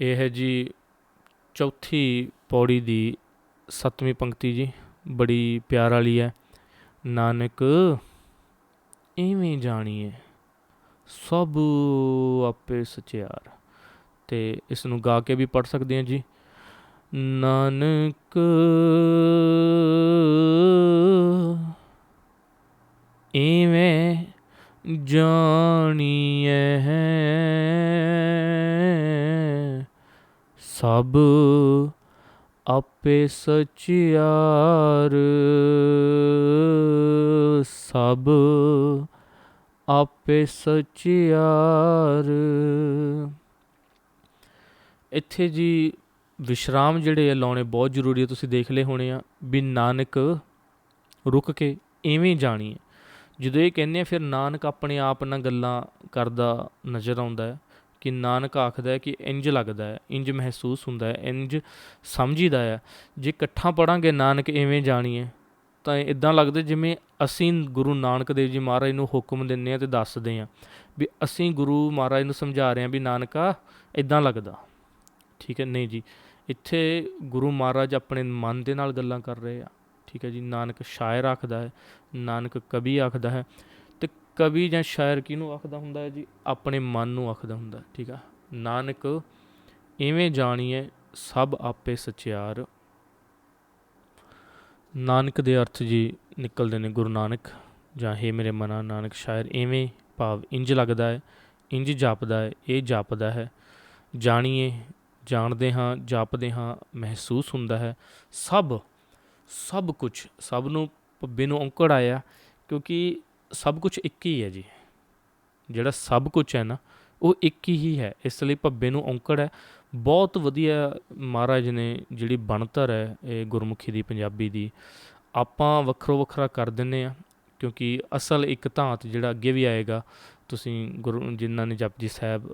ਇਹ ਹੈ ਜੀ ਚੌਥੀ ਪੌੜੀ ਦੀ ਸੱਤਵੀਂ ਪੰਕਤੀ ਜੀ। ਬੜੀ ਪਿਆਰ ਵਾਲੀ ਹੈ। ਨਾਨਕ ਇਵੇਂ ਜਾਣੀਏ, ਸਭ ਆਪੇ ਸਚਿਆਰ। ਤੇ ਇਸ ਨੂੰ ਗਾ ਕੇ ਵੀ ਪੜ ਸਕਦੇ ਹਾਂ ਜੀ। ਨਾਨਕ ਇਵੇਂ ਜਾਣੀਏ ਸਭ ਆਪੇ ਸਚਿਆਰ ਸਭ ਆਪੇ ਸਚਿਆਰ ਇੱਥੇ ਜੀ ਵਿਸ਼ਰਾਮ ਜਿਹੜੇ ਆ ਲਾਉਣੇ ਬਹੁਤ ਜ਼ਰੂਰੀ ਹੈ ਤੁਸੀਂ ਦੇਖ ਲਏ ਹੋਣੇ ਆ ਵੀ ਨਾਨਕ ਰੁਕ ਕੇ ਐਵੇਂ ਜਾਣੀਏ ਜਦੋਂ ਇਹ ਕਹਿੰਦੇ ਆ, ਫਿਰ ਨਾਨਕ ਆਪਣੇ ਆਪ ਨਾਲ ਗੱਲਾਂ ਕਰਦਾ ਨਜ਼ਰ ਆਉਂਦਾ ਹੈ। ਕਿ ਨਾਨਕ ਆਖਦਾ ਹੈ ਕਿ ਇੰਜ ਲੱਗਦਾ ਹੈ, ਇੰਜ ਮਹਿਸੂਸ ਹੁੰਦਾ ਹੈ, ਇੰਜ ਸਮਝੀਦਾ ਹੈ, ਜੇ ਇਕੱਠਾ ਪੜਾਂਗੇ ਨਾਨਕ ਐਵੇਂ ਜਾਣੀਏ, ਤਾਂ ਇਦਾਂ ਲੱਗਦਾ ਜਿਵੇਂ ਅਸੀਂ ਗੁਰੂ ਨਾਨਕ ਦੇਵ ਜੀ ਮਹਾਰਾਜ ਨੂੰ ਹੁਕਮ ਦਿੰਨੇ ਆ ਤੇ ਦੱਸਦੇ ਆ ਵੀ ਅਸੀਂ ਗੁਰੂ ਮਹਾਰਾਜ ਨੂੰ ਸਮਝਾ ਰਹੇ ਆ ਵੀ ਨਾਨਕਾ ਇਦਾਂ ਲੱਗਦਾ। ਠੀਕ ਹੈ, ਨਹੀਂ ਜੀ, ਇੱਥੇ ਗੁਰੂ ਮਹਾਰਾਜ ਆਪਣੇ ਮਨ ਦੇ ਨਾਲ ਗੱਲਾਂ ਕਰ ਰਹੇ ਆ। ਠੀਕ ਹੈ ਜੀ, ਨਾਨਕ ਸ਼ਾਇਰ ਆਖਦਾ ਹੈ, ਨਾਨਕ ਕਵੀ ਆਖਦਾ ਹੈ ਕਵੀ ਜਾਂ ਸ਼ਾਇਰ ਕਿਹਨੂੰ ਆਖਦਾ ਹੁੰਦਾ ਹੈ ਜੀ? ਆਪਣੇ ਮਨ ਨੂੰ ਆਖਦਾ ਹੁੰਦਾ ਠੀਕ ਆ? ਨਾਨਕ, ਇਵੇਂ ਜਾਣੀਏ ਸਭ ਆਪੇ ਸਚਿਆਰ। ਨਾਨਕ ਦੇ ਅਰਥ ਜੀ ਨਿਕਲਦੇ ਨੇ, ਗੁਰੂ ਨਾਨਕ ਜਾਂ ਹੇ ਮੇਰੇ ਮਨਾ ਨਾਨਕ ਸ਼ਾਇਰ ਇਵੇਂ ਭਾਵ ਇੰਜ ਲੱਗਦਾ ਹੈ, ਇੰਜ ਜਾਪਦਾ ਹੈ, ਇਹ ਜਾਪਦਾ ਹੈ। ਜਾਣੀਏ ਜਾਣਦੇ ਹਾਂ, ਜਾਪਦੇ ਹਾਂ, ਮਹਿਸੂਸ ਹੁੰਦਾ ਹੈ। ਸਭ ਸਭ ਕੁਝ ਸਭ ਨੂੰ ਪੱਬੇ ਨੂੰ ਔਂਕੜ ਆਇਆ ਕਿਉਂਕਿ ਸਭ ਕੁਝ ਇੱਕ ਹੀ ਹੈ ਜੀ। ਜਿਹੜਾ ਸਭ ਕੁਝ ਹੈ ਨਾ, ਉਹ ਇੱਕ ਹੀ ਹੈ। ਇਸ ਲਈ ਭੱਬੇ ਨੂੰ ਔਂਕੜ ਹੈ। ਬਹੁਤ ਵਧੀਆ ਮਹਾਰਾਜ ਨੇ ਜਿਹੜੀ ਬਣਤਰ ਹੈ, ਇਹ ਗੁਰਮੁਖੀ ਦੀ, ਪੰਜਾਬੀ ਦੀ, ਆਪਾਂ ਵੱਖਰੋ ਵੱਖਰਾ ਕਰ ਦਿੰਨੇ ਆ ਕਿਉਂਕਿ ਅਸਲ ਇੱਕ ਧਾਤ ਜਿਹੜਾ ਅੱਗੇ ਵੀ ਆਏਗਾ, ਤੁਸੀਂ ਗੁਰੂ, ਜਿਨ੍ਹਾਂ ਨੇ ਜਪਜੀ ਸਾਹਿਬ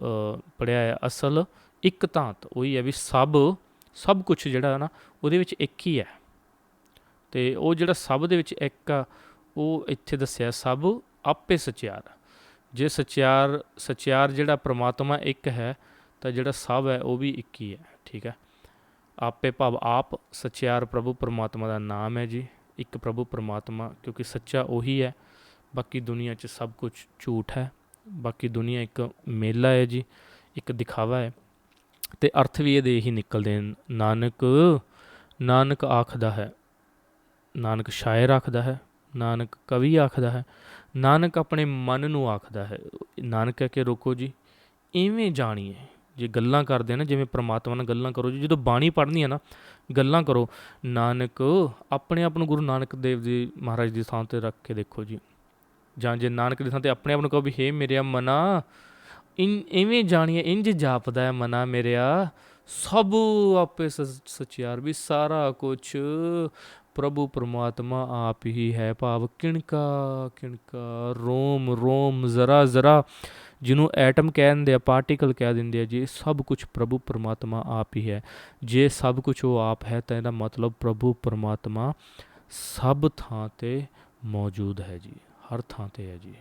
ਪੜਿਆ ਹੈ, ਅਸਲ ਇੱਕ ਧਾਤ, ਉਹੀ ਹੈ ਵੀ ਸਭ ਸਭ ਕੁਝ ਜਿਹੜਾ ਨਾ, ਉਹਦੇ ਵਿੱਚ ਇੱਕ ਹੀ ਹੈ। ਤੇ ਉਹ ਜਿਹੜਾ ਸਭ ਦੇ ਵਿੱਚ ਇੱਕ ਆ ਉਹ ਇੱਥੇ ਦੱਸਿਆ ਸਭ ਆਪੇ ਸਚਿਆਰ। ਜੇ ਸਚਿਆਰ ਸਚਿਆਰ ਜਿਹੜਾ ਪ੍ਰਮਾਤਮਾ ਇੱਕ ਹੈ, ਤਾਂ ਜਿਹੜਾ ਸਭ ਹੈ ਉਹ ਵੀ ਇੱਕ ਹੀ ਹੈ, ਠੀਕ ਹੈ? ਆਪੇ ਭਾਵ ਆਪ ਸਚਿਆਰ ਪ੍ਰਭੂ ਪਰਮਾਤਮਾ ਦਾ ਨਾਮ ਹੈ ਜੀ, ਇੱਕ ਪ੍ਰਭੂ ਪਰਮਾਤਮਾ, ਕਿਉਂਕਿ ਸੱਚਾ ਉਹੀ ਹੈ। ਬਾਕੀ ਦੁਨੀਆ 'ਚ ਸਭ ਕੁਝ ਝੂਠ ਹੈ, ਬਾਕੀ ਦੁਨੀਆ ਇੱਕ ਮੇਲਾ ਹੈ ਜੀ, ਇੱਕ ਦਿਖਾਵਾ ਹੈ। ਤੇ ਅਰਥ ਵੀ ਇਹਦੇ ਹੀ ਨਿਕਲਦੇ ਨਾਨਕ ਨਾਨਕ ਆਖਦਾ ਹੈ, ਨਾਨਕ ਸ਼ਾਇਰ ਆਖਦਾ ਹੈ ਨਾਨਕ ਕਵੀ ਆਖਦਾ ਹੈ, ਨਾਨਕ ਆਪਣੇ ਮਨ ਨੂੰ ਆਖਦਾ ਹੈ। ਨਾਨਕ ਕਹਿ ਕੇ ਰੋਕੋ ਜੀ ਐਵੇਂ ਜਾਣੀਏ। ਜੇ ਗੱਲਾਂ ਕਰਦੇ ਆ ਨਾ, ਜਿਵੇਂ ਪ੍ਰਮਾਤਮਾ ਨਾਲ ਗੱਲਾਂ ਕਰੋ ਜੀ, ਜਦੋਂ ਬਾਣੀ ਪੜ੍ਹਨੀ ਆ ਨਾ, ਗੱਲਾਂ ਕਰੋ, ਨਾਨਕ ਆਪਣੇ ਆਪ ਨੂੰ ਗੁਰੂ ਨਾਨਕ ਦੇਵ ਜੀ ਮਹਾਰਾਜ ਦੀ ਥਾਂ ਤੇ ਰੱਖ ਕੇ ਦੇਖੋ ਜੀ। ਜਾਂ ਜੇ ਨਾਨਕ ਦੀ ਥਾਂ ਤੇ ਆਪਣੇ ਆਪ ਨੂੰ ਕਹੋ ਵੀ, ਹੇ ਮੇਰਿਆ ਮਨਾ ਇਨ ਐਵੇਂ ਜਾਣੀਏ ਇੰਜ ਜਾਪਦਾ ਹੈ ਮਨਾ ਮੇਰਿਆ। ਸਭ ਆਪੇ ਸਚਿਆਰ ਵੀ ਸਾਰਾ ਕੁਝ ਪ੍ਰਭੂ ਪਰਮਾਤਮਾ ਆਪ ਹੀ ਹੈ ਭਾਵ ਕਿਣਕਾ ਕਿਣਕਾ, ਰੋਮ ਰੋਮ, ਜ਼ਰਾ ਜ਼ਰਾ। ਜਿਹਨੂੰ ਐਟਮ ਕਹਿ ਦਿੰਦੇ ਆ, ਪਾਰਟੀਕਲ ਕਹਿ ਦਿੰਦੇ ਆ, ਜੀ ਸਭ ਕੁਝ ਪ੍ਰਭੂ ਪਰਮਾਤਮਾ ਆਪ ਹੀ ਹੈ। ਜੇ ਸਭ ਕੁਝ ਉਹ ਆਪ ਹੈ, ਤਾਂ ਇਹਦਾ ਮਤਲਬ ਪ੍ਰਭੂ ਪਰਮਾਤਮਾ ਸਭ ਥਾਂ ਤੇ ਮੌਜੂਦ ਹੈ ਜੀ, ਹਰ ਥਾਂ ਤੇ ਹੈ ਜੀ।